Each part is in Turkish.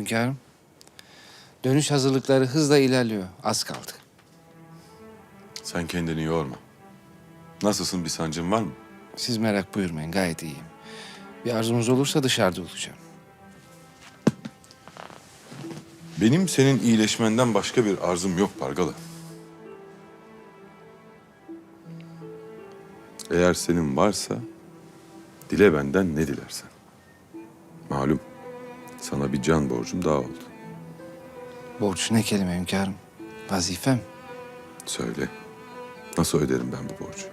Hünkârım. Dönüş hazırlıkları hızla ilerliyor. Az kaldı. Sen kendini yorma. Nasılsın bir sancın var mı? Siz merak buyurmayın. Gayet iyiyim. Bir arzunuz olursa dışarıda olacağım. Benim senin iyileşmenden başka bir arzum yok Pargalı. Eğer senin varsa dile benden ne dilersen. Malum sana bir can borcum daha oldu. Borç ne kelime hünkârım? Vazifem. Söyle. Nasıl öderim ben bu borcu?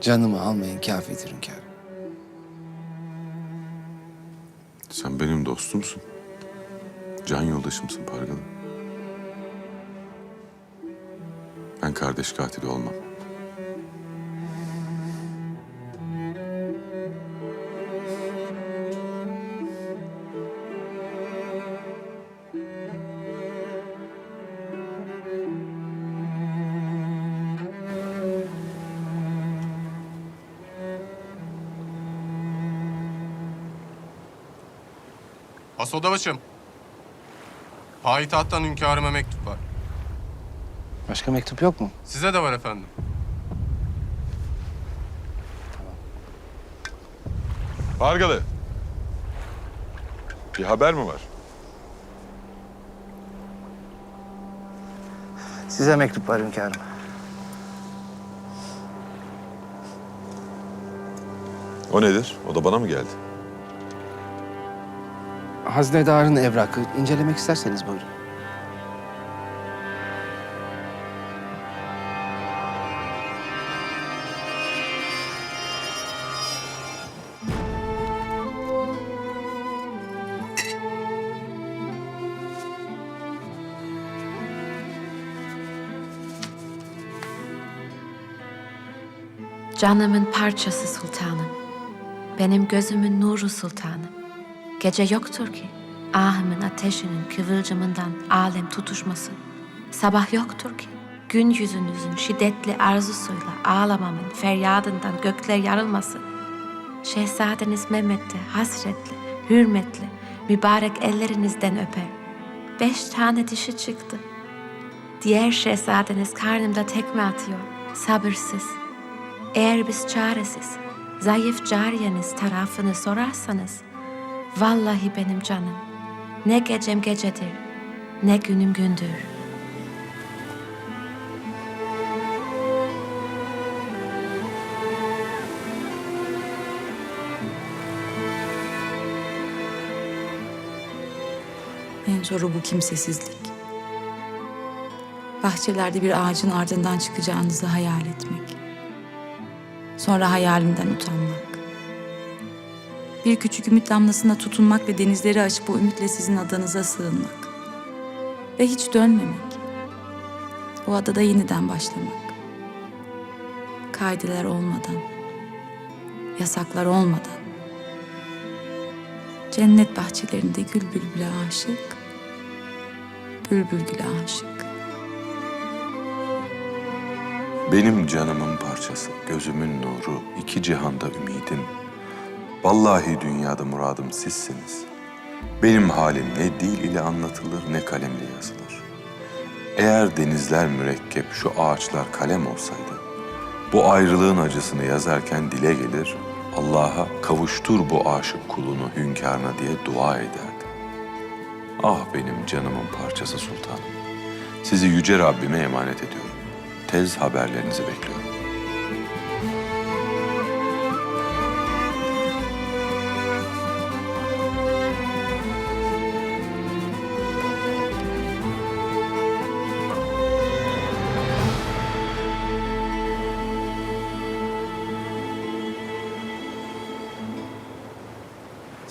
Canımı almayın kafidir hünkârım. Sen benim dostumsun. Can yoldaşımsın Pargalı. Ben kardeş katili olmam. Hasodabaşım. Payitahttan hünkârıma mektup var. Başka mektup yok mu? Size de var efendim. Pargalı. Bir haber mi var? Size mektup var hünkârım. O nedir? O da bana mı geldi? Haznedarın evrakı. incelemek isterseniz buyurun. Canımın parçası sultanım. Benim gözümün nuru sultanım. Gece yoktur ki ahımın ateşinin kıvılcımından alem tutuşmasın. Sabah yoktur ki gün yüzünüzün şiddetli arzusuyla ağlamamın feryadından gökler yarılmasın. Şehzadeniz Mehmet'te hasretli, hürmetli, mübarek ellerinizden öper. Beş tane dişi çıktı. Diğer şehzadeniz karnımda tekme atıyor, sabırsız. Eğer biz çaresiz, zayıf cariyeniz tarafını sorarsanız, vallahi benim canım, ne gecem gecedir, ne günüm gündür. En zoru bu kimsesizlik. Bahçelerde bir ağacın ardından çıkacağınızı hayal etmek. Sonra hayalimden utanmak. Bir küçük ümit damlasına tutunmak ve denizleri aşıp o ümitle sizin adanıza sığınmak. Ve hiç dönmemek. O adada yeniden başlamak. Kaideler olmadan, yasaklar olmadan. Cennet bahçelerinde gül bülbüle aşık, bülbül güle aşık. Benim canımın parçası, gözümün nuru, iki cihanda ümidim. Vallahi dünyada muradım sizsiniz. Benim halim ne dil ile anlatılır ne kalemle yazılır. Eğer denizler mürekkep, şu ağaçlar kalem olsaydı, bu ayrılığın acısını yazarken dile gelir, Allah'a kavuştur bu aşık kulunu hünkârına diye dua ederdi. Ah benim canımın parçası sultanım. Sizi yüce Rabbime emanet ediyorum. Tez haberlerinizi bekliyorum.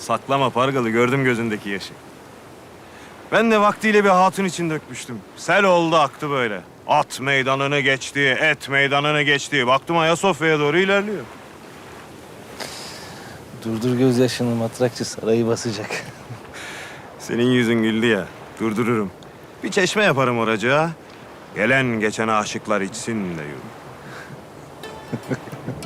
Saklama Pargalı gördüm gözündeki yaşı. Ben de vaktiyle bir hatun için dökmüştüm. Sel oldu aktı böyle. At meydanını geçti, et meydanını geçti. Baktım Ayasofya'ya doğru ilerliyor. Durdur gözyaşını matrakçı sarayı basacak. Senin yüzün güldü ya. Durdururum. Bir çeşme yaparım oracığa. Gelen geçen aşıklar içsin de yürü.